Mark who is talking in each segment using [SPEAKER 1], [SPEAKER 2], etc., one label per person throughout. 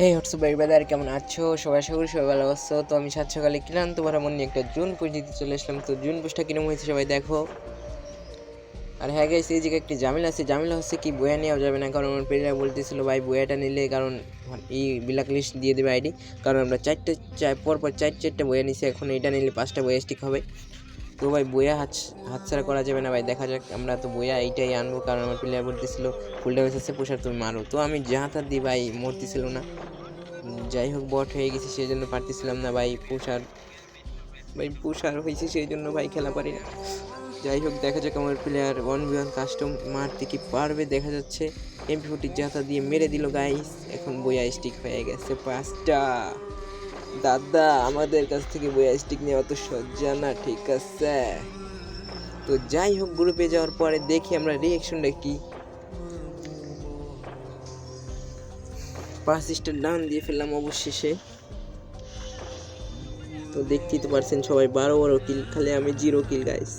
[SPEAKER 1] হে WhatsApp বাদার কেমন আছো? সবাই আশা করি সবাই ভালো আছো। তো আমি সাত সকালে ক্লান্ত ভরা মন নিয়ে একটা জুন পুষ দিতে চলে আসলাম তো জুন পুষটা কিরম হয়েছে সবাই দেখো। আর হ্যাঁ গাইস এই জায়গায় একটি জামিলা আছে। জামিলা হচ্ছে কি বইয়া নেওয়া যাবে না, কারণ আমার প্লেয়ার বলতেছিল, ভাই বইয়াটা নিলে কারণ এই ব্ল্যাক লিস্ট দিয়ে দেবে আইডি কারণ আমরা চারটে, চার পর পর চার, চারটে বইয়া নিছি এখন এটা নিলে পাঁচটা বইয়া স্টিক হবে। তো ভাই বইয়া হাত হাতছাড়া করা যাবে না ভাই, দেখা যাক, আমরা তো বইয়া এইটাই আনব, কারণ আমার প্লেয়ার বলতেছিল ফুল ড্যামেজ আছে পুষার তুমি মারো। তো আমি যা হাত দিই ভাই, মরতেছিল না। যাই হোক বট হয়ে গেছে সেই জন্য পারতেছিলাম না ভাই পুষার ভাই পুষার হয়েছে সেই জন্য ভাই খেলা পারি না। যাই হোক, দেখা যাক আমার player one B one custom মারতে কি পারবে, দেখা যাচ্ছে। এমপি ফোর্টি জাতা দিয়ে মেরে দিল গাইস এখন বইয়া স্টিক হয়ে গেছে পাঁচটা। দাদা, আমাদের কাছ থেকে বইয়া স্টিক নেওয়া তো সজ্জা না, ঠিক আছে? তো যাই হোক গ্রুপে যাওয়ার পরে দেখি আমরা রিয়েকশনটা কি। পাঁচ স্টার ডাউন দিয়ে ফেললাম অবশেষে। তো দেখতেই তো পারছেন সবাই বারো বারো কিল খালি আমি জিরো কিল গাইস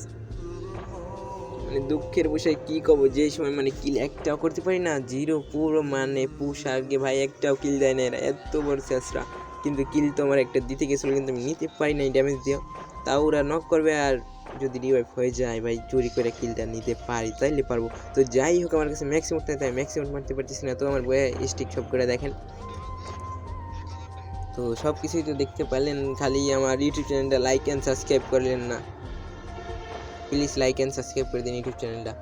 [SPEAKER 1] মানে দুঃখের বসে কি কব, যে সময় মানে কিল একটাও করতে পারি না জিরো পুরো মানে পুষ আগে ভাই একটাও কিল দেয় না এরা এত বড় শেষরা। কিন্তু কিল তো আমার একটা দিতে গেছিল, কিন্তু আমি নিতে পারি নাই ড্যামেজ দিও। তাও ওরা নক করবে আর যদি রিভাইভ হয়ে যায় ভাই, চুরি করে কিলটা নিতে পারি, তাইলে পারব। তো যাই হোক, আমার কাছে ম্যাক্সিমাম তাই ম্যাক্সিমাম মারতে পারতেছি না, তো আমার বইয়ে স্টিক সব করে দেখেন। তো সব কিছুই তো দেখতে পারলেন খালি আমার ইউটিউব চ্যানেলটা লাইক অ্যান্ড সাবস্ক্রাইব করলেন না। প্লিজ লাইক অ্যান্ড সাবস্ক্রাইব করে দিন ইউটিউব চ্যানেলটা